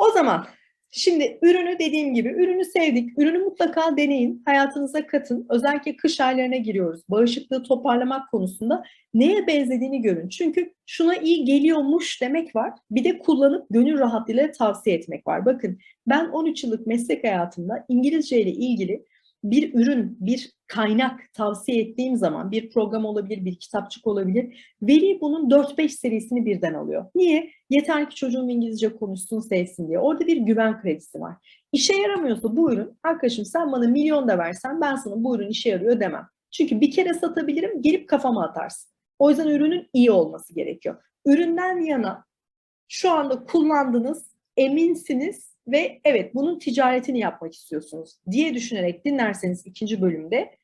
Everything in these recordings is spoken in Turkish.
O zaman şimdi ürünü dediğim gibi ürünü sevdik. Ürünü mutlaka deneyin. Hayatınıza katın. Özellikle kış aylarına giriyoruz. Bağışıklığı toparlamak konusunda neye benzediğini görün. Çünkü şuna iyi geliyormuş demek var. Bir de kullanıp gönül rahatlığıyla tavsiye etmek var. Bakın ben 13 yıllık meslek hayatımda İngilizce ile ilgili bir ürün, bir kaynak tavsiye ettiğim zaman bir program olabilir, bir kitapçık olabilir. Veli bunun 4-5 serisini birden alıyor. Niye? Yeter ki çocuğum İngilizce konuşsun, sevsin diye. Orada bir güven kredisi var. İşe yaramıyorsa bu ürün, arkadaşım sen bana milyon da versen ben sana bu ürün işe yarıyor demem. Çünkü bir kere satabilirim, gelip kafama atarsın. O yüzden ürünün iyi olması gerekiyor. Üründen yana şu anda kullandınız, eminsiniz ve evet bunun ticaretini yapmak istiyorsunuz diye düşünerek dinlerseniz ikinci bölümde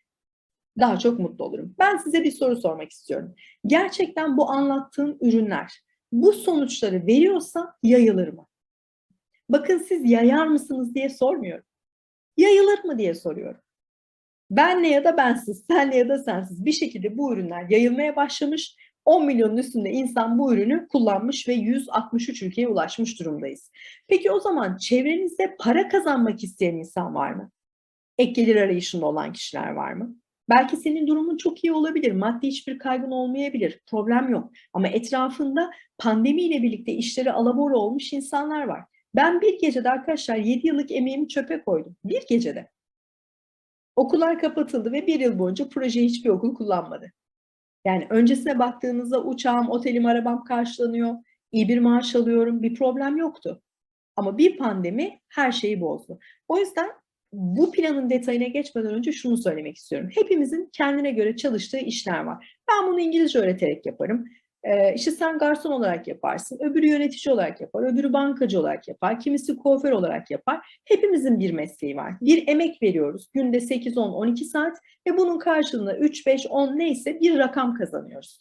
daha çok mutlu olurum. Ben size bir soru sormak istiyorum. Gerçekten bu anlattığım ürünler bu sonuçları veriyorsa yayılır mı? Bakın siz yayar mısınız diye sormuyorum. Yayılır mı diye soruyorum. Benle ya da bensiz, senle ya da sensiz bir şekilde bu ürünler yayılmaya başlamış. 10 milyonun üstünde insan bu ürünü kullanmış ve 163 ülkeye ulaşmış durumdayız. Peki o zaman çevrenizde para kazanmak isteyen insan var mı? Ek gelir arayışında olan kişiler var mı? Belki senin durumun çok iyi olabilir, maddi hiçbir kaygın olmayabilir, problem yok. Ama etrafında pandemiyle birlikte işleri alabora olmuş insanlar var. Ben bir gecede arkadaşlar 7 yıllık emeğimi çöpe koydum. Bir gecede. Okullar kapatıldı ve bir yıl boyunca projeyi hiçbir okul kullanmadı. Yani öncesine baktığınızda uçağım, otelim, arabam karşılanıyor, iyi bir maaş alıyorum, bir problem yoktu. Ama bir pandemi her şeyi bozdu. O yüzden bu planın detayına geçmeden önce şunu söylemek istiyorum. Hepimizin kendine göre çalıştığı işler var. Ben bunu İngilizce öğreterek yaparım. Ee, işte sen garson olarak yaparsın, öbürü yönetici olarak yapar, öbürü bankacı olarak yapar, kimisi kuaför olarak yapar. Hepimizin bir mesleği var. Bir emek veriyoruz. Günde 8, 10, 12 saat ve bunun karşılığında 3, 5, 10 neyse bir rakam kazanıyoruz.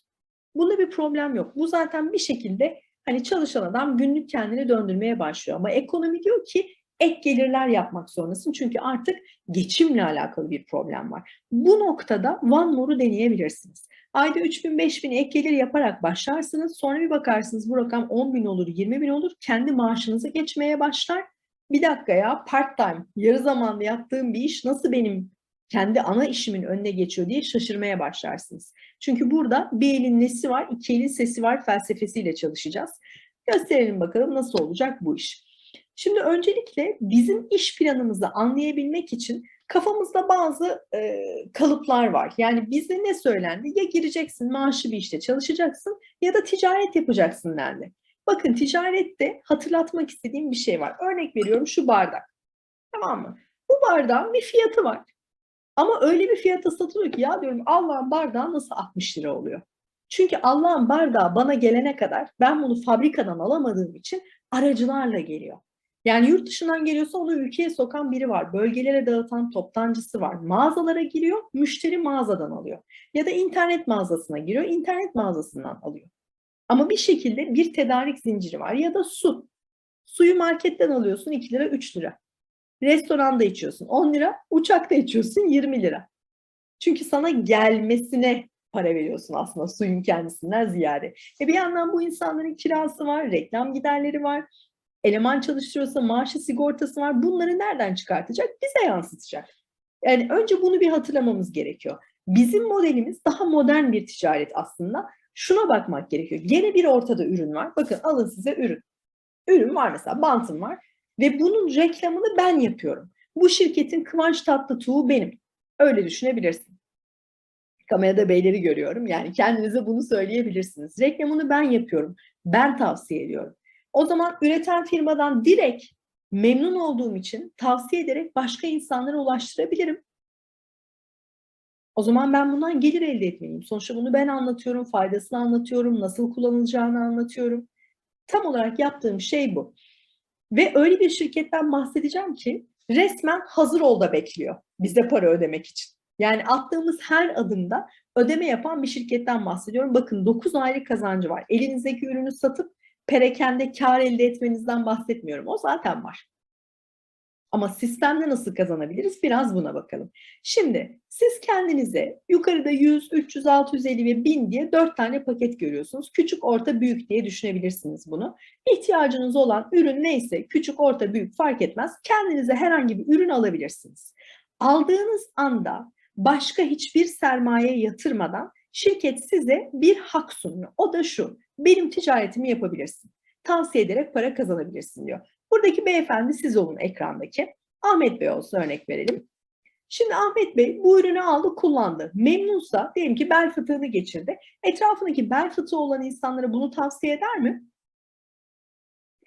Bunda bir problem yok. Bu zaten bir şekilde hani çalışan adam günlük kendini döndürmeye başlıyor. Ama ekonomi diyor ki ek gelirler yapmak zorundasın. Çünkü artık geçimle alakalı bir problem var. Bu noktada One More'u deneyebilirsiniz. Ayda 3 bin 5 bin ek gelir yaparak başlarsınız. Sonra bir bakarsınız bu rakam 10 bin olur 20 bin olur. Kendi maaşınıza geçmeye başlar. Bir dakika ya part time yarı zamanlı yaptığım bir iş nasıl benim kendi ana işimin önüne geçiyor diye şaşırmaya başlarsınız. Çünkü burada bir elin nesi var, iki elin sesi var felsefesiyle çalışacağız. Gösterelim bakalım nasıl olacak bu iş. Şimdi öncelikle bizim iş planımızı anlayabilmek için kafamızda bazı e, kalıplar var. Yani bize ne söylendi? Ya gireceksin maaşlı bir işte çalışacaksın ya da ticaret yapacaksın dendi. Bakın ticarette hatırlatmak istediğim bir şey var. Örnek veriyorum şu bardak. Tamam mı? Bu bardağın bir fiyatı var. Ama öyle bir fiyata satılıyor ki ya diyorum Allah'ın bardağı nasıl 60 lira oluyor? Çünkü Allah'ın bardağı bana gelene kadar ben bunu fabrikadan alamadığım için aracılarla geliyor. Yani yurt dışından geliyorsa onu ülkeye sokan biri var. Bölgelere dağıtan toptancısı var. Mağazalara giriyor, müşteri mağazadan alıyor. Ya da internet mağazasına giriyor, internet mağazasından alıyor. Ama bir şekilde bir tedarik zinciri var. Ya da su. Suyu marketten alıyorsun 2 lira 3 lira. Restoranda içiyorsun 10 lira, uçakta içiyorsun 20 lira. Çünkü sana gelmesine para veriyorsun aslında suyun kendisinden ziyade. E bir yandan bu insanların kirası var, reklam giderleri var, eleman çalıştırıyorsa maaşı sigortası var. Bunları nereden çıkartacak? Bize yansıtacak. Yani önce bunu bir hatırlamamız gerekiyor. Bizim modelimiz daha modern bir ticaret aslında. Şuna bakmak gerekiyor. Gene bir ortada ürün var. Bakın alın size ürün. Ürün var mesela bantım var ve bunun reklamını ben yapıyorum. Bu şirketin Kıvanç Tatlıtuğ'u benim. Öyle düşünebilirsin. Kamerada beyleri görüyorum. Yani kendinize bunu söyleyebilirsiniz. Reklamını ben yapıyorum. Ben tavsiye ediyorum. O zaman üreten firmadan direkt memnun olduğum için tavsiye ederek başka insanlara ulaştırabilirim. O zaman ben bundan gelir elde etmeliyim. Sonuçta bunu ben anlatıyorum, faydasını anlatıyorum, nasıl kullanılacağını anlatıyorum. Tam olarak yaptığım şey bu. Ve öyle bir şirketten bahsedeceğim ki resmen hazır ol da bekliyor bize para ödemek için. Yani attığımız her adımda ödeme yapan bir şirketten bahsediyorum. Bakın 9 aylık kazancı var. Elinizdeki ürünü satıp perakende kar elde etmenizden bahsetmiyorum. O zaten var. Ama sistemde nasıl kazanabiliriz? Biraz buna bakalım. Şimdi siz kendinize yukarıda 100, 300, 650 ve 1000 diye 4 tane paket görüyorsunuz. Küçük, orta, büyük diye düşünebilirsiniz bunu. İhtiyacınız olan ürün neyse küçük, orta, büyük fark etmez. Kendinize herhangi bir ürün alabilirsiniz. Aldığınız anda başka hiçbir sermaye yatırmadan şirket size bir hak sunuyor. O da şu, benim ticaretimi yapabilirsin. Tavsiye ederek para kazanabilirsin diyor. Buradaki beyefendi siz olun ekrandaki. Ahmet Bey olsun örnek verelim. Şimdi Ahmet Bey bu ürünü aldı, kullandı. Memnunsa diyelim ki bel fıtığını geçirdi. Etrafındaki bel fıtığı olan insanlara bunu tavsiye eder mi?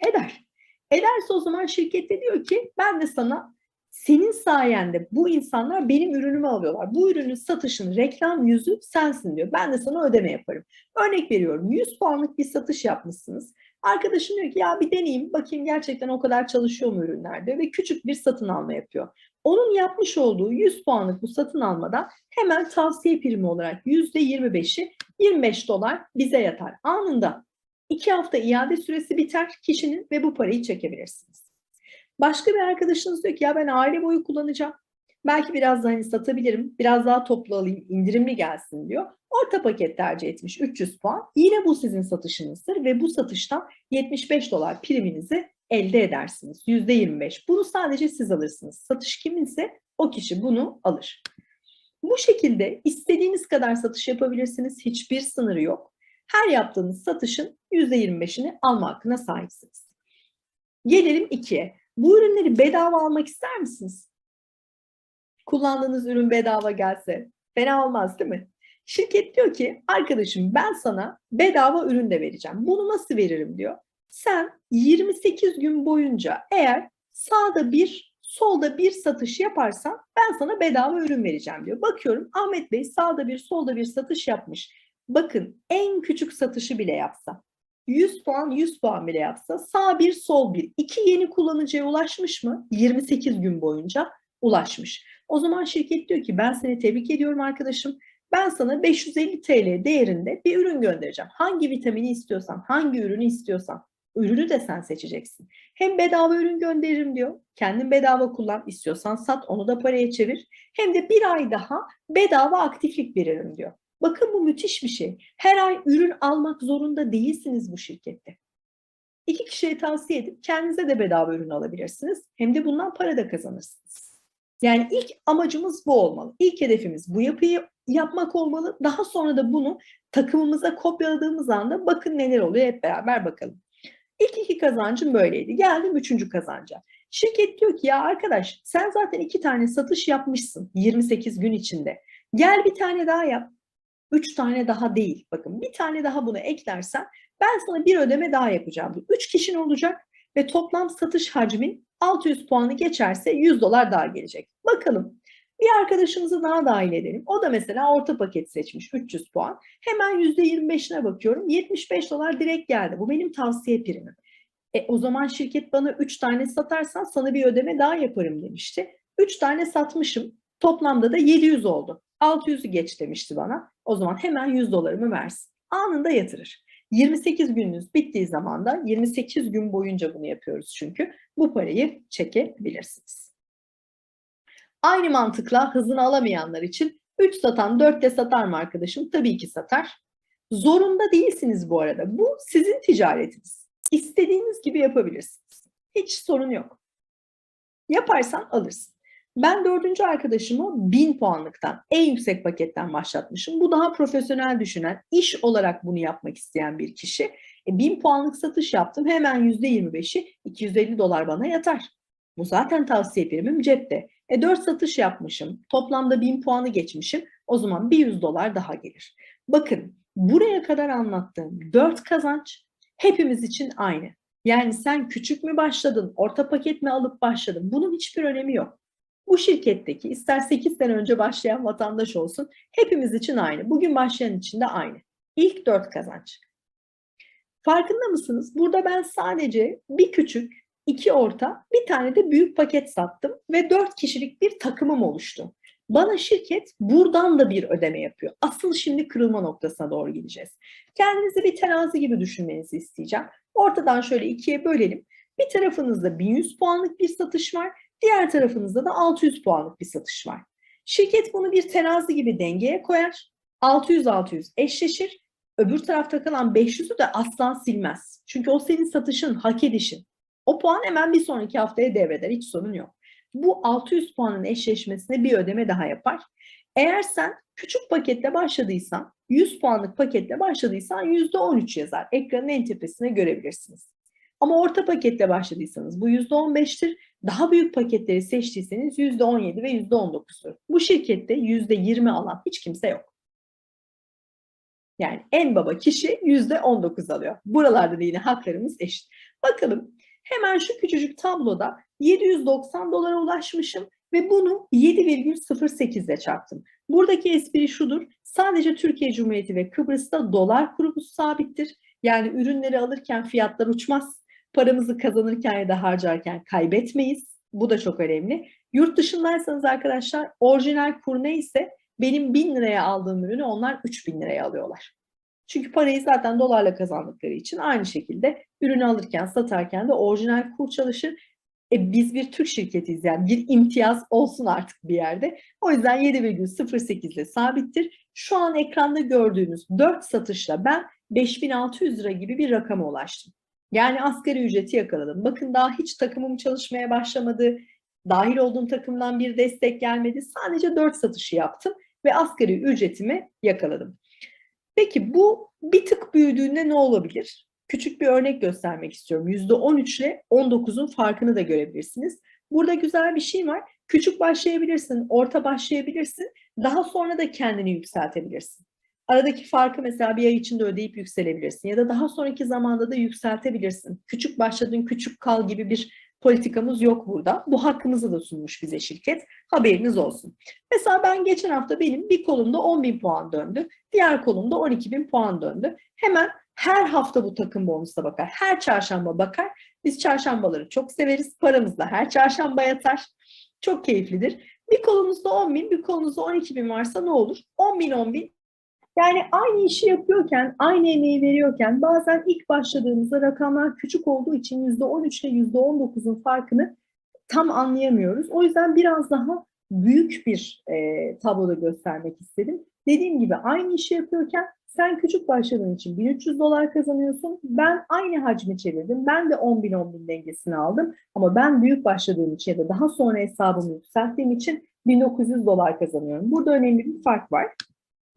Eder. Ederse o zaman şirkette diyor ki ben de sana senin sayende bu insanlar benim ürünümü alıyorlar. Bu ürünün satışın reklam yüzü sensin diyor. Ben de sana ödeme yaparım. Örnek veriyorum 100 puanlık bir satış yapmışsınız. Arkadaşım diyor ki ya bir deneyeyim bakayım gerçekten o kadar çalışıyor mu ürünlerde ve küçük bir satın alma yapıyor. Onun yapmış olduğu 100 puanlık bu satın almadan hemen tavsiye primi olarak %25'i 25 dolar bize yatar anında. 2 hafta iade süresi biter kişinin ve bu parayı çekebilirsiniz. Başka bir arkadaşınız diyor ki ya ben aile boyu kullanacağım. Belki biraz daha hani satabilirim, biraz daha toplu alayım, indirimli gelsin diyor. Orta paket tercih etmiş 300 puan. Yine bu sizin satışınızdır ve bu satıştan 75 dolar priminizi elde edersiniz. %25. Bunu sadece siz alırsınız. Satış kiminse o kişi bunu alır. Bu şekilde istediğiniz kadar satış yapabilirsiniz. Hiçbir sınırı yok. Her yaptığınız satışın %25'ini alma hakkına sahipsiniz. Gelelim ikiye. Bu ürünleri bedava almak ister misiniz? Kullandığınız ürün bedava gelse fena olmaz değil mi? Şirket diyor ki arkadaşım ben sana bedava ürün de vereceğim. Bunu nasıl veririm diyor. Sen 28 gün boyunca eğer sağda bir solda bir satış yaparsan ben sana bedava ürün vereceğim diyor. Bakıyorum Ahmet Bey sağda bir solda bir satış yapmış. Bakın en küçük satışı bile yapsa 100 puan 100 puan bile yapsa sağ bir sol bir iki yeni kullanıcıya ulaşmış mı 28 gün boyunca ulaşmış. O zaman şirket diyor ki ben seni tebrik ediyorum arkadaşım. Ben sana 550 TL değerinde bir ürün göndereceğim. Hangi vitamini istiyorsan, hangi ürünü istiyorsan, ürünü de sen seçeceksin. Hem bedava ürün gönderirim diyor. Kendin bedava kullan, istiyorsan sat, onu da paraya çevir. Hem de bir ay daha bedava aktiflik veririm diyor. Bakın bu müthiş bir şey. Her ay ürün almak zorunda değilsiniz bu şirkette. İki kişiye tavsiye edip kendinize de bedava ürün alabilirsiniz. Hem de bundan para da kazanırsınız. Yani ilk amacımız bu olmalı. İlk hedefimiz bu yapıyı yapmak olmalı. Daha sonra da bunu takımımıza kopyaladığımız anda bakın neler oluyor hep beraber bakalım. İlk iki kazancım böyleydi. Geldim üçüncü kazanca. Şirket diyor ki ya arkadaş sen zaten iki tane satış yapmışsın 28 gün içinde. Gel bir tane daha yap. Üç tane daha değil. Bakın bir tane daha buna eklersen ben sana bir ödeme daha yapacağım. Üç kişinin olacak ve toplam satış hacmin 600 puanı geçerse 100 dolar daha gelecek. Bakalım bir arkadaşımızı daha dahil edelim. O da mesela orta paket seçmiş 300 puan. Hemen %25'ine bakıyorum. 75 dolar direkt geldi. Bu benim tavsiye primim. E, o zaman şirket bana 3 tane satarsan sana bir ödeme daha yaparım demişti. 3 tane satmışım. Toplamda da 700 oldu. 600'ü geç demişti bana. O zaman hemen 100 dolarımı versin. Anında yatırır. 28 gününüz bittiği zaman da 28 gün boyunca bunu yapıyoruz çünkü bu parayı çekebilirsiniz. Aynı mantıkla hızını alamayanlar için 3 satan 4 de satar mı arkadaşım? Tabii ki satar. Zorunda değilsiniz bu arada. Bu sizin ticaretiniz. İstediğiniz gibi yapabilirsiniz. Hiç sorun yok. Yaparsan alırsın. Ben dördüncü arkadaşımı 1000 puanlıktan, en yüksek paketten başlatmışım. Bu daha profesyonel düşünen, iş olarak bunu yapmak isteyen bir kişi. E, 1000 puanlık satış yaptım. Hemen %25'i 250 dolar bana yatar. Bu zaten tavsiye primim cepte. E 4 satış yapmışım. Toplamda 1000 puanı geçmişim. O zaman bir 100 dolar daha gelir. Bakın buraya kadar anlattığım 4 kazanç hepimiz için aynı. Yani sen küçük mü başladın, orta paket mi alıp başladın? Bunun hiçbir önemi yok. Bu şirketteki ister 8 sene önce başlayan vatandaş olsun hepimiz için aynı. Bugün başlayan için de aynı. İlk 4 kazanç. Farkında mısınız? Burada ben sadece bir küçük, iki orta, bir tane de büyük paket sattım ve 4 kişilik bir takımım oluştu. Bana şirket buradan da bir ödeme yapıyor. Asıl şimdi kırılma noktasına doğru gideceğiz. Kendinizi bir terazi gibi düşünmenizi isteyeceğim. Ortadan şöyle ikiye bölelim. Bir tarafınızda 1100 puanlık bir satış var. Diğer tarafınızda da 600 puanlık bir satış var. Şirket bunu bir terazi gibi dengeye koyar. 600-600 eşleşir. Öbür tarafta kalan 500'ü de asla silmez. Çünkü o senin satışın, hak edişin. O puan hemen bir sonraki haftaya devreder. Hiç sorun yok. Bu 600 puanın eşleşmesine bir ödeme daha yapar. Eğer sen küçük paketle başladıysan, 100 puanlık paketle başladıysan %13 yazar. Ekranın en tepesine görebilirsiniz. Ama orta paketle başladıysanız bu %15'tir. Daha büyük paketleri seçtiyseniz %17 ve %19'dur. Bu şirkette %20 alan hiç kimse yok. Yani en baba kişi %19 alıyor. Buralarda da yine haklarımız eşit. Bakalım hemen şu küçücük tabloda 790 dolara ulaşmışım ve bunu 7,08 ile çarptım. Buradaki espri şudur. Sadece Türkiye Cumhuriyeti ve Kıbrıs'ta dolar kuru sabittir. Yani ürünleri alırken fiyatlar uçmaz. Paramızı kazanırken ya da harcarken kaybetmeyiz. Bu da çok önemli. Yurt dışındaysanız arkadaşlar orijinal kur neyse benim 1000 liraya aldığım ürünü onlar 3000 liraya alıyorlar. Çünkü parayı zaten dolarla kazandıkları için aynı şekilde ürünü alırken satarken de orijinal kur çalışır. E biz bir Türk şirketiyiz yani bir imtiyaz olsun artık bir yerde. O yüzden 7,08 ile sabittir. Şu an ekranda gördüğünüz 4 satışla ben 5600 lira gibi bir rakama ulaştım. Yani asgari ücreti yakaladım. Bakın daha hiç takımım çalışmaya başlamadı. Dahil olduğum takımdan bir destek gelmedi. Sadece 4 satışı yaptım ve asgari ücretimi yakaladım. Peki bu bir tık büyüdüğünde ne olabilir? Küçük bir örnek göstermek istiyorum. %13 ile 19'un farkını da görebilirsiniz. Burada güzel bir şey var. Küçük başlayabilirsin, orta başlayabilirsin. Daha sonra da kendini yükseltebilirsin. Aradaki farkı mesela bir ay içinde ödeyip yükselebilirsin ya da daha sonraki zamanda da yükseltebilirsin. Küçük başladın, küçük kal gibi bir politikamız yok burada. Bu hakkımızı da sunmuş bize şirket. Haberiniz olsun. Mesela ben geçen hafta benim bir kolumda 10 bin puan döndü. Diğer kolumda 12 bin puan döndü. Hemen her hafta bu takım bonusuna bakar. Her çarşamba bakar. Biz çarşambaları çok severiz. Paramız da her çarşamba yatar. Çok keyiflidir. Bir kolunuzda 10 bin, bir kolunuzda 12 bin varsa ne olur? 10 bin, 10 bin. Yani aynı işi yapıyorken, aynı emeği veriyorken bazen ilk başladığımızda rakamlar küçük olduğu için %13 ile %19'un farkını tam anlayamıyoruz. O yüzden biraz daha büyük bir e, tabloda göstermek istedim. Dediğim gibi aynı işi yapıyorken sen küçük başladığın için 1300 dolar kazanıyorsun. Ben aynı hacmi çevirdim. Ben de 10 bin 10 bin dengesini aldım. Ama ben büyük başladığım için ya da daha sonra hesabımı yükselttiğim için 1900 dolar kazanıyorum. Burada önemli bir fark var.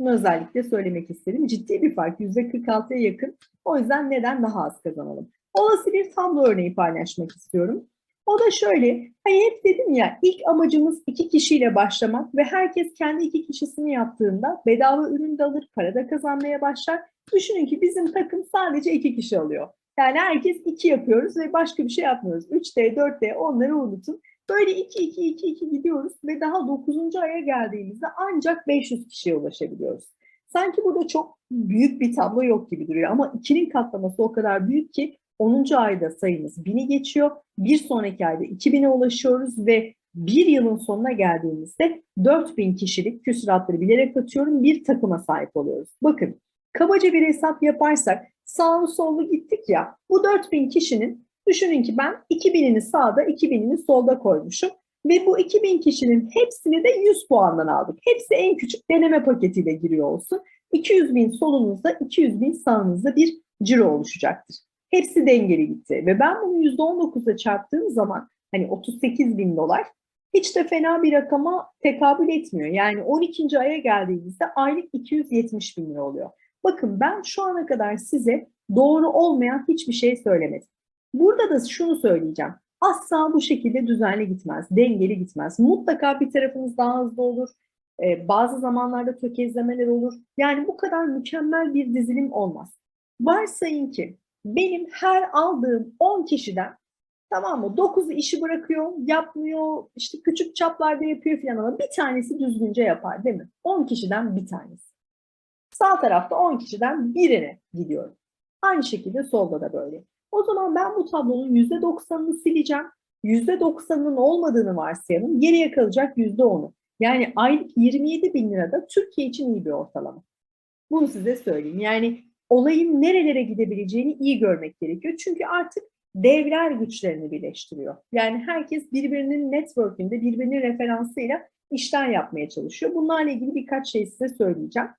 Bunu özellikle söylemek istedim. Ciddi bir fark. %46'ya yakın. O yüzden neden daha az kazanalım? Olası bir tablo örneği paylaşmak istiyorum. O da şöyle, hani hep dedim ya ilk amacımız iki kişiyle başlamak ve herkes kendi iki kişisini yaptığında bedava ürün de alır, para da kazanmaya başlar. Düşünün ki bizim takım sadece iki kişi alıyor. Yani herkes iki yapıyoruz ve başka bir şey yapmıyoruz. 3D, 4D onları unutun. Böyle 2 2 2 2 gidiyoruz ve daha 9. aya geldiğimizde ancak 500 kişiye ulaşabiliyoruz. Sanki burada çok büyük bir tablo yok gibi duruyor ama 2'nin katlaması o kadar büyük ki 10. ayda sayımız 1000'i geçiyor. Bir sonraki ayda 2000'e ulaşıyoruz ve bir yılın sonuna geldiğimizde 4000 kişilik küsuratları bilerek atıyorum bir takıma sahip oluyoruz. Bakın kabaca bir hesap yaparsak sağlı sollu gittik ya bu 4000 kişinin düşünün ki ben 2000'ini sağda 2000'ini solda koymuşum. Ve bu 2000 kişinin hepsini de 100 puandan aldık. Hepsi en küçük deneme paketiyle giriyor olsun. 200 bin solunuzda 200 bin sağınızda bir ciro oluşacaktır. Hepsi dengeli gitti. Ve ben bunu %19'a çarptığım zaman hani 38 bin dolar hiç de fena bir rakama tekabül etmiyor. Yani 12. aya geldiğimizde aylık 270 bin lira oluyor. Bakın ben şu ana kadar size doğru olmayan hiçbir şey söylemedim. Burada da şunu söyleyeceğim. Asla bu şekilde düzenli gitmez, dengeli gitmez. Mutlaka bir tarafınız daha hızlı olur. Ee, bazı zamanlarda tökezlemeler olur. Yani bu kadar mükemmel bir dizilim olmaz. Varsayın ki benim her aldığım 10 kişiden tamam mı 9'u işi bırakıyor, yapmıyor, işte küçük çaplarda yapıyor falan ama bir tanesi düzgünce yapar değil mi? 10 kişiden bir tanesi. Sağ tarafta 10 kişiden birine gidiyorum. Aynı şekilde solda da böyle. O zaman ben bu tablonun %90'ını sileceğim. %90'ının olmadığını varsayalım. Geriye kalacak %10'u. Yani aylık 27 bin lirada Türkiye için iyi bir ortalama. Bunu size söyleyeyim. Yani olayın nerelere gidebileceğini iyi görmek gerekiyor. Çünkü artık devler güçlerini birleştiriyor. Yani herkes birbirinin network'ünde, birbirinin referansıyla işler yapmaya çalışıyor. Bunlarla ilgili birkaç şey size söyleyeceğim.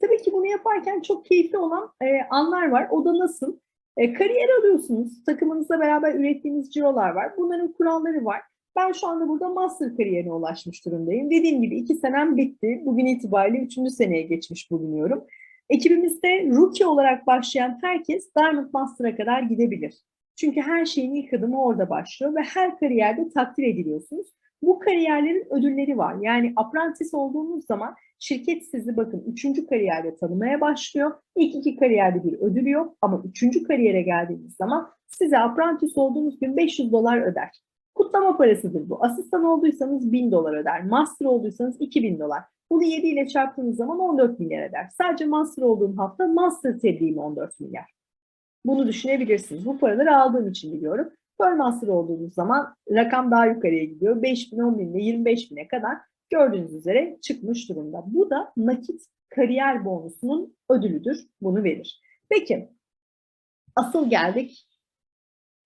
Tabii ki bunu yaparken çok keyifli olan e, anlar var. O da nasıl? E, kariyer alıyorsunuz. Takımınızla beraber ürettiğiniz cirolar var. Bunların kuralları var. Ben şu anda burada master kariyerine ulaşmış durumdayım. Dediğim gibi iki senem bitti. Bugün itibariyle üçüncü seneye geçmiş bulunuyorum. Ekibimizde rookie olarak başlayan herkes Diamond Master'a kadar gidebilir. Çünkü her şeyin ilk adımı orada başlıyor ve her kariyerde takdir ediliyorsunuz. Bu kariyerlerin ödülleri var. Yani apprentice olduğunuz zaman şirket sizi bakın üçüncü kariyerde tanımaya başlıyor. İlk iki kariyerde bir ödül yok ama üçüncü kariyere geldiğiniz zaman size apprentice olduğunuz gün 500 dolar öder. Kutlama parasıdır bu. Asistan olduysanız 1000 dolar öder. Master olduysanız 2000 dolar. Bunu 7 ile çarptığınız zaman 14 milyar eder. Sadece master olduğum hafta master tebliğim 14 milyar. Bunu düşünebilirsiniz. Bu paraları aldığım için biliyorum. Pearl master olduğunuz zaman rakam daha yukarıya gidiyor. 5 bin, 10 bin ile 25 bine kadar gördüğünüz üzere çıkmış durumda. Bu da nakit kariyer bonusunun ödülüdür. Bunu verir. Peki asıl geldik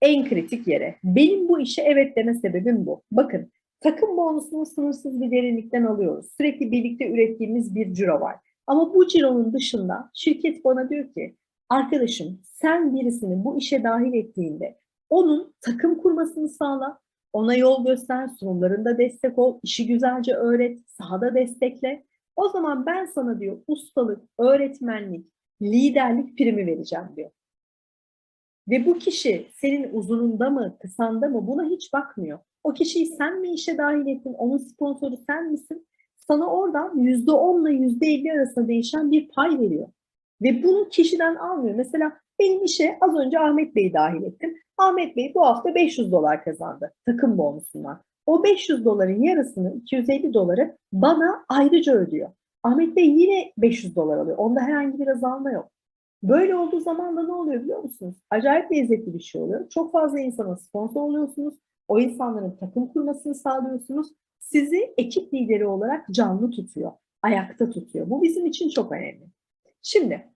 en kritik yere. Benim bu işe evet deme sebebim bu. Bakın takım bonusunu sınırsız bir derinlikten alıyoruz. Sürekli birlikte ürettiğimiz bir ciro var. Ama bu cironun dışında şirket bana diyor ki arkadaşım sen birisini bu işe dahil ettiğinde onun takım kurmasını sağla, ona yol göster, sunumlarında destek ol, işi güzelce öğret, sahada destekle. O zaman ben sana diyor ustalık, öğretmenlik, liderlik primi vereceğim diyor. Ve bu kişi senin uzununda mı, kısanda mı buna hiç bakmıyor. O kişiyi sen mi işe dahil ettin, onun sponsoru sen misin? Sana oradan yüzde onla yüzde elli arasında değişen bir pay veriyor. Ve bunu kişiden almıyor. Mesela benim işe az önce Ahmet Bey'i dahil ettim. Ahmet Bey bu hafta 500 dolar kazandı takım bonusundan. O 500 doların yarısını 250 doları bana ayrıca ödüyor. Ahmet Bey yine 500 dolar alıyor. Onda herhangi bir azalma yok. Böyle olduğu zaman da ne oluyor biliyor musunuz? Acayip lezzetli bir şey oluyor. Çok fazla insana sponsor oluyorsunuz. O insanların takım kurmasını sağlıyorsunuz. Sizi ekip lideri olarak canlı tutuyor, ayakta tutuyor. Bu bizim için çok önemli. Şimdi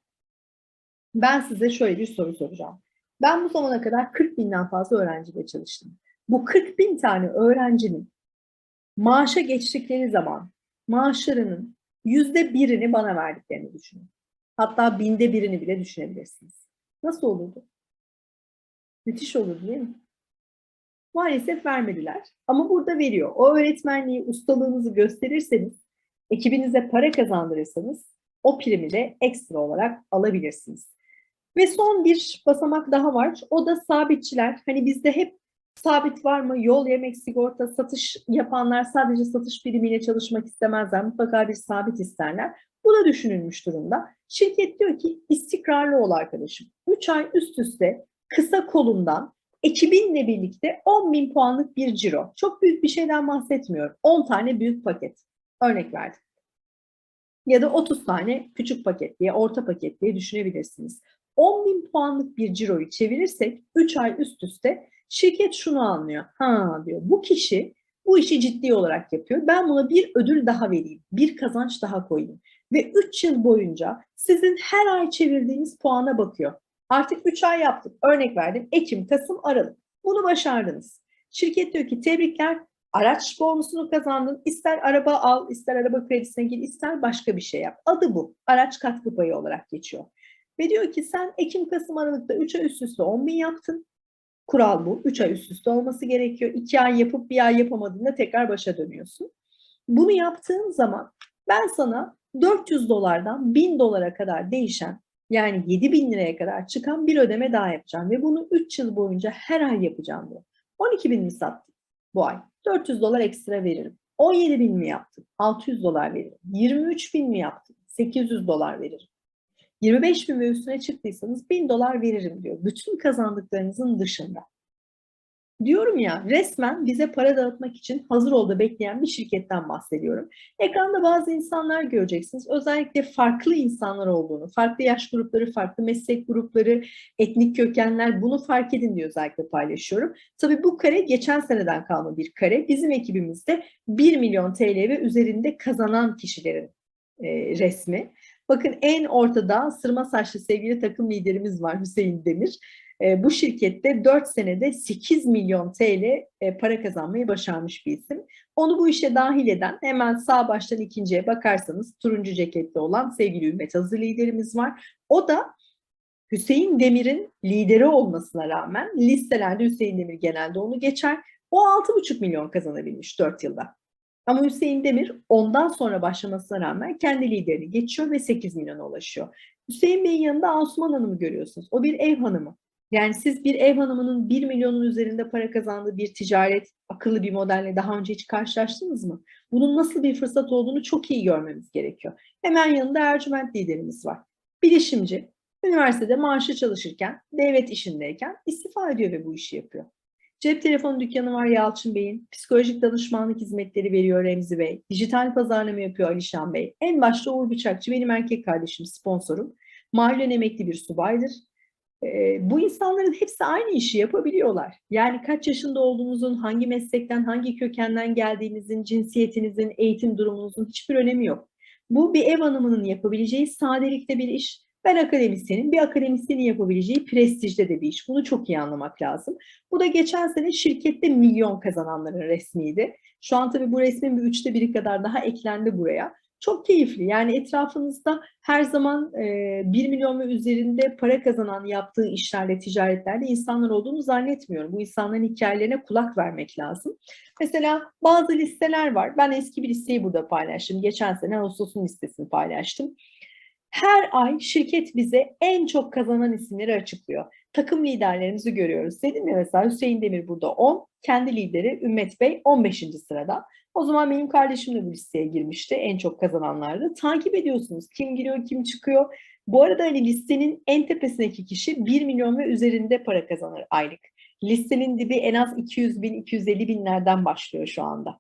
ben size şöyle bir soru soracağım. Ben bu zamana kadar 40 binden fazla öğrenciyle çalıştım. Bu 40 bin tane öğrencinin maaşa geçtikleri zaman maaşlarının yüzde birini bana verdiklerini düşünün. Hatta binde birini bile düşünebilirsiniz. Nasıl olurdu? Müthiş olur değil mi? Maalesef vermediler. Ama burada veriyor. O öğretmenliği, ustalığınızı gösterirseniz, ekibinize para kazandırırsanız o primi de ekstra olarak alabilirsiniz. Ve son bir basamak daha var. O da sabitçiler. Hani bizde hep sabit var mı? Yol yemek sigorta, satış yapanlar sadece satış birimiyle çalışmak istemezler. Mutlaka bir sabit isterler. Bu da düşünülmüş durumda. Şirket diyor ki istikrarlı ol arkadaşım. 3 ay üst üste kısa kolundan ekibinle birlikte 10 bin puanlık bir ciro. Çok büyük bir şeyden bahsetmiyorum. 10 tane büyük paket. Örnek verdim. Ya da 30 tane küçük paket diye, orta paket diye düşünebilirsiniz. 10 bin puanlık bir ciroyu çevirirsek 3 ay üst üste şirket şunu anlıyor. Ha diyor bu kişi bu işi ciddi olarak yapıyor. Ben buna bir ödül daha vereyim. Bir kazanç daha koyayım. Ve 3 yıl boyunca sizin her ay çevirdiğiniz puana bakıyor. Artık 3 ay yaptık. Örnek verdim. Ekim, Kasım, Aralık. Bunu başardınız. Şirket diyor ki tebrikler. Araç bonusunu kazandın. İster araba al, ister araba kredisine gir, ister başka bir şey yap. Adı bu. Araç katkı payı olarak geçiyor. Ve diyor ki sen Ekim, Kasım, Aralık'ta 3 ay üst üste 10 bin yaptın. Kural bu. 3 ay üst üste olması gerekiyor. 2 ay yapıp bir ay yapamadığında tekrar başa dönüyorsun. Bunu yaptığın zaman ben sana 400 dolardan 1000 dolara kadar değişen yani 7 bin liraya kadar çıkan bir ödeme daha yapacağım. Ve bunu 3 yıl boyunca her ay yapacağım diyor. 12 bin mi sattım bu ay? 400 dolar ekstra veririm. 17 bin mi yaptım? 600 dolar veririm. 23 bin mi yaptım? 800 dolar veririm. 25 bin ve üstüne çıktıysanız 1000 dolar veririm diyor. Bütün kazandıklarınızın dışında. Diyorum ya resmen bize para dağıtmak için hazır oldu bekleyen bir şirketten bahsediyorum. Ekranda bazı insanlar göreceksiniz. Özellikle farklı insanlar olduğunu, farklı yaş grupları, farklı meslek grupları, etnik kökenler bunu fark edin diye özellikle paylaşıyorum. Tabii bu kare geçen seneden kalma bir kare. Bizim ekibimizde 1 milyon TL ve üzerinde kazanan kişilerin e, resmi. Bakın en ortada sırma saçlı sevgili takım liderimiz var Hüseyin Demir. E, bu şirkette 4 senede 8 milyon TL e, para kazanmayı başarmış bir isim. Onu bu işe dahil eden hemen sağ baştan ikinciye bakarsanız turuncu ceketli olan sevgili Ümmet Hazır liderimiz var. O da Hüseyin Demir'in lideri olmasına rağmen listelerde Hüseyin Demir genelde onu geçer. O 6,5 milyon kazanabilmiş 4 yılda. Ama Hüseyin Demir ondan sonra başlamasına rağmen kendi liderini geçiyor ve 8 milyona ulaşıyor. Hüseyin Bey'in yanında Asuman Hanım'ı görüyorsunuz. O bir ev hanımı. Yani siz bir ev hanımının 1 milyonun üzerinde para kazandığı bir ticaret, akıllı bir modelle daha önce hiç karşılaştınız mı? Bunun nasıl bir fırsat olduğunu çok iyi görmemiz gerekiyor. Hemen yanında Ercüment liderimiz var. Bilişimci, üniversitede maaşlı çalışırken, devlet işindeyken istifa ediyor ve bu işi yapıyor. Cep telefonu dükkanı var Yalçın Bey'in. Psikolojik danışmanlık hizmetleri veriyor Remzi Bey. Dijital pazarlama yapıyor Alişan Bey. En başta Uğur Bıçakçı benim erkek kardeşim sponsorum. Mahallen emekli bir subaydır. Ee, bu insanların hepsi aynı işi yapabiliyorlar. Yani kaç yaşında olduğunuzun, hangi meslekten, hangi kökenden geldiğinizin, cinsiyetinizin, eğitim durumunuzun hiçbir önemi yok. Bu bir ev hanımının yapabileceği sadelikte bir iş. Ben akademisyenin, bir akademisyenin yapabileceği prestijde de bir iş. Bunu çok iyi anlamak lazım. Bu da geçen sene şirkette milyon kazananların resmiydi. Şu an tabii bu resmin bir üçte biri kadar daha eklendi buraya. Çok keyifli. Yani etrafınızda her zaman e, 1 milyon ve üzerinde para kazanan yaptığı işlerle, ticaretlerde insanlar olduğunu zannetmiyorum. Bu insanların hikayelerine kulak vermek lazım. Mesela bazı listeler var. Ben eski bir listeyi burada paylaştım. Geçen sene Ağustos'un listesini paylaştım. Her ay şirket bize en çok kazanan isimleri açıklıyor. Takım liderlerimizi görüyoruz. Dedim ya mesela Hüseyin Demir burada 10, kendi lideri Ümmet Bey 15. sırada. O zaman benim kardeşim de bu listeye girmişti. En çok kazananlardı. Takip ediyorsunuz. Kim giriyor, kim çıkıyor. Bu arada hani listenin en tepesindeki kişi 1 milyon ve üzerinde para kazanır aylık. Listenin dibi en az 200 bin, 250 binlerden başlıyor şu anda.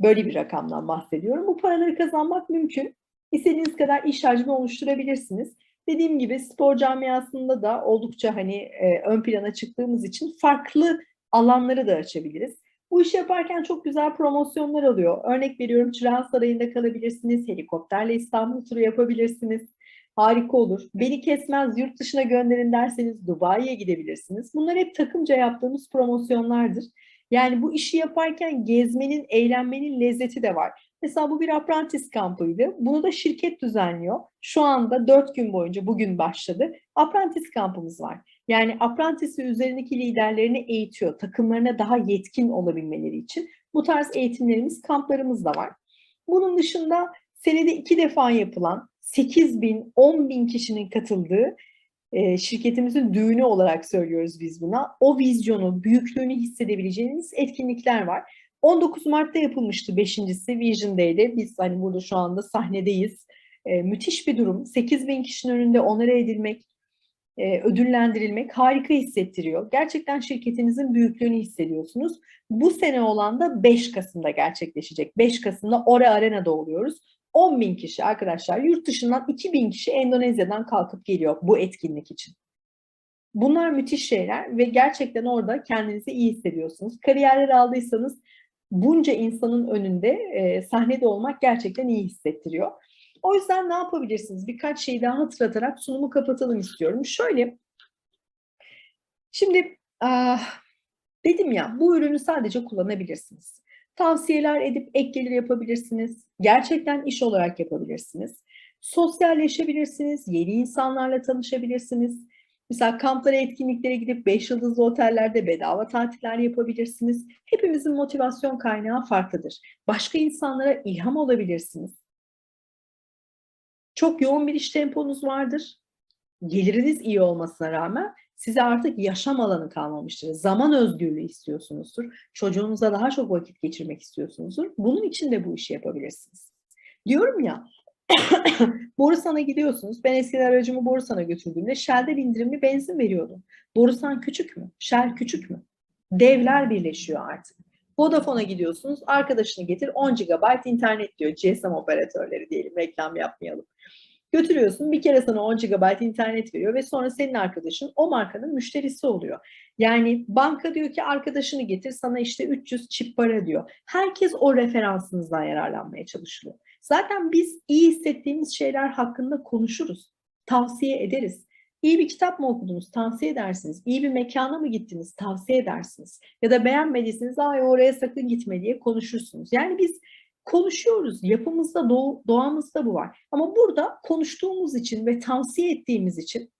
Böyle bir rakamdan bahsediyorum. Bu paraları kazanmak mümkün. İstediğiniz kadar iş hacmi oluşturabilirsiniz. Dediğim gibi spor camiasında da oldukça hani e, ön plana çıktığımız için farklı alanları da açabiliriz. Bu işi yaparken çok güzel promosyonlar alıyor. Örnek veriyorum Çırağan Sarayı'nda kalabilirsiniz, helikopterle İstanbul turu yapabilirsiniz. Harika olur. Beni kesmez yurt dışına gönderin derseniz Dubai'ye gidebilirsiniz. Bunlar hep takımca yaptığımız promosyonlardır. Yani bu işi yaparken gezmenin, eğlenmenin lezzeti de var. Mesela bu bir apprentice kampıydı. Bunu da şirket düzenliyor. Şu anda dört gün boyunca bugün başladı. Apprentice kampımız var. Yani apprentice üzerindeki liderlerini eğitiyor. Takımlarına daha yetkin olabilmeleri için. Bu tarz eğitimlerimiz, kamplarımız da var. Bunun dışında senede iki defa yapılan 8 bin, 10 bin kişinin katıldığı e, şirketimizin düğünü olarak söylüyoruz biz buna. O vizyonu, büyüklüğünü hissedebileceğiniz etkinlikler var. 19 Mart'ta yapılmıştı beşincisi Vision. Biz hani burada şu anda sahnedeyiz. E, müthiş bir durum. 8 bin kişinin önünde onara edilmek, e, ödüllendirilmek harika hissettiriyor. Gerçekten şirketinizin büyüklüğünü hissediyorsunuz. Bu sene olan da 5 Kasım'da gerçekleşecek. 5 Kasım'da Ora Arena'da oluyoruz. 10 bin kişi arkadaşlar yurt dışından 2 bin kişi Endonezya'dan kalkıp geliyor bu etkinlik için. Bunlar müthiş şeyler ve gerçekten orada kendinizi iyi hissediyorsunuz. Kariyerler aldıysanız bunca insanın önünde e, sahnede olmak gerçekten iyi hissettiriyor. O yüzden ne yapabilirsiniz? Birkaç şeyi daha hatırlatarak sunumu kapatalım istiyorum. Şöyle, şimdi ah, dedim ya bu ürünü sadece kullanabilirsiniz. Tavsiyeler edip ek gelir yapabilirsiniz. Gerçekten iş olarak yapabilirsiniz. Sosyalleşebilirsiniz. Yeni insanlarla tanışabilirsiniz. Mesela kamplara, etkinliklere gidip 5 yıldızlı otellerde bedava tatiller yapabilirsiniz. Hepimizin motivasyon kaynağı farklıdır. Başka insanlara ilham olabilirsiniz. Çok yoğun bir iş temponuz vardır. Geliriniz iyi olmasına rağmen size artık yaşam alanı kalmamıştır. Zaman özgürlüğü istiyorsunuzdur. Çocuğunuza daha çok vakit geçirmek istiyorsunuzdur. Bunun için de bu işi yapabilirsiniz. Diyorum ya Borusan'a gidiyorsunuz. Ben eskiden aracımı Borusan'a götürdüğümde Shell'de indirimli benzin veriyordum. Borusan küçük mü? Shell küçük mü? Devler birleşiyor artık. Vodafone'a gidiyorsunuz. Arkadaşını getir 10 GB internet diyor. GSM operatörleri diyelim reklam yapmayalım. Götürüyorsun bir kere sana 10 GB internet veriyor ve sonra senin arkadaşın o markanın müşterisi oluyor. Yani banka diyor ki arkadaşını getir sana işte 300 çip para diyor. Herkes o referansınızdan yararlanmaya çalışıyor. Zaten biz iyi hissettiğimiz şeyler hakkında konuşuruz, tavsiye ederiz. İyi bir kitap mı okudunuz? Tavsiye edersiniz. İyi bir mekana mı gittiniz? Tavsiye edersiniz. Ya da beğenmediyseniz ay oraya sakın gitme diye konuşursunuz. Yani biz konuşuyoruz. Yapımızda, doğ, doğamızda bu var. Ama burada konuştuğumuz için ve tavsiye ettiğimiz için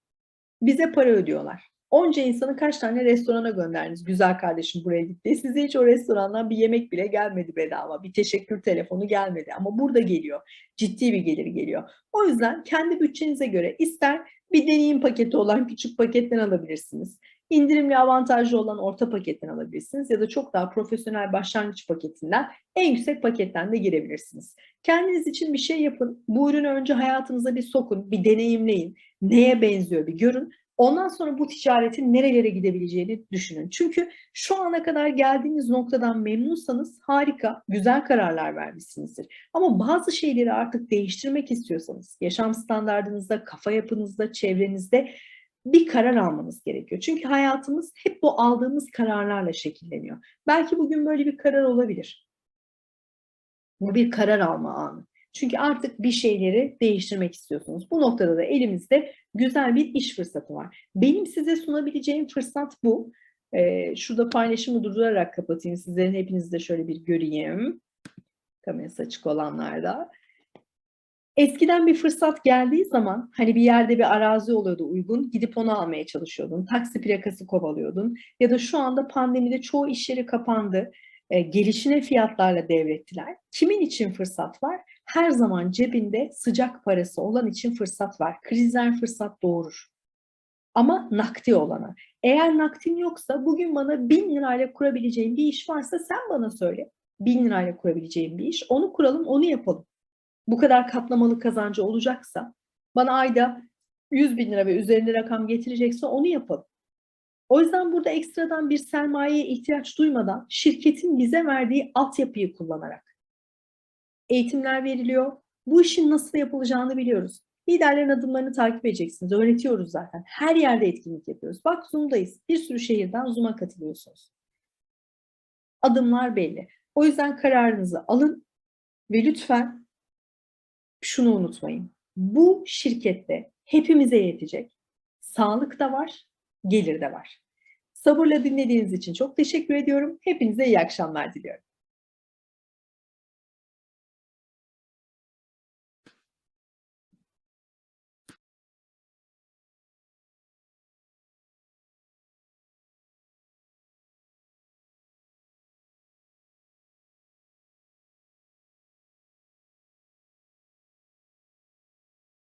bize para ödüyorlar. Onca insanı kaç tane restorana gönderdiniz? Güzel kardeşim buraya gitti. Size hiç o restorandan bir yemek bile gelmedi bedava. Bir teşekkür telefonu gelmedi. Ama burada geliyor. Ciddi bir gelir geliyor. O yüzden kendi bütçenize göre ister bir deneyim paketi olan küçük paketten alabilirsiniz. İndirimli avantajlı olan orta paketten alabilirsiniz ya da çok daha profesyonel başlangıç paketinden en yüksek paketten de girebilirsiniz. Kendiniz için bir şey yapın. Bu ürünü önce hayatınıza bir sokun, bir deneyimleyin. Neye benziyor bir görün. Ondan sonra bu ticaretin nerelere gidebileceğini düşünün. Çünkü şu ana kadar geldiğiniz noktadan memnunsanız harika, güzel kararlar vermişsinizdir. Ama bazı şeyleri artık değiştirmek istiyorsanız, yaşam standartınızda, kafa yapınızda, çevrenizde bir karar almanız gerekiyor. Çünkü hayatımız hep bu aldığımız kararlarla şekilleniyor. Belki bugün böyle bir karar olabilir. Bu bir karar alma anı. Çünkü artık bir şeyleri değiştirmek istiyorsunuz. Bu noktada da elimizde güzel bir iş fırsatı var. Benim size sunabileceğim fırsat bu. Ee, şurada paylaşımı durdurarak kapatayım. Sizlerin hepinizi de şöyle bir göreyim. Kamerası açık olanlarda. Eskiden bir fırsat geldiği zaman hani bir yerde bir arazi oluyordu uygun gidip onu almaya çalışıyordun. Taksi plakası kovalıyordun ya da şu anda pandemide çoğu iş yeri kapandı. E, gelişine fiyatlarla devrettiler. Kimin için fırsat var? Her zaman cebinde sıcak parası olan için fırsat var. Krizler fırsat doğurur. Ama nakdi olana. Eğer nakdin yoksa bugün bana bin lirayla kurabileceğim bir iş varsa sen bana söyle. Bin lirayla kurabileceğim bir iş. Onu kuralım, onu yapalım bu kadar katlamalı kazancı olacaksa, bana ayda 100 bin lira ve üzerinde rakam getirecekse onu yapalım. O yüzden burada ekstradan bir sermayeye ihtiyaç duymadan şirketin bize verdiği altyapıyı kullanarak eğitimler veriliyor. Bu işin nasıl yapılacağını biliyoruz. Liderlerin adımlarını takip edeceksiniz. Öğretiyoruz zaten. Her yerde etkinlik yapıyoruz. Bak Zoom'dayız. Bir sürü şehirden Zoom'a katılıyorsunuz. Adımlar belli. O yüzden kararınızı alın ve lütfen şunu unutmayın. Bu şirkette hepimize yetecek. Sağlık da var, gelir de var. Sabırla dinlediğiniz için çok teşekkür ediyorum. Hepinize iyi akşamlar diliyorum.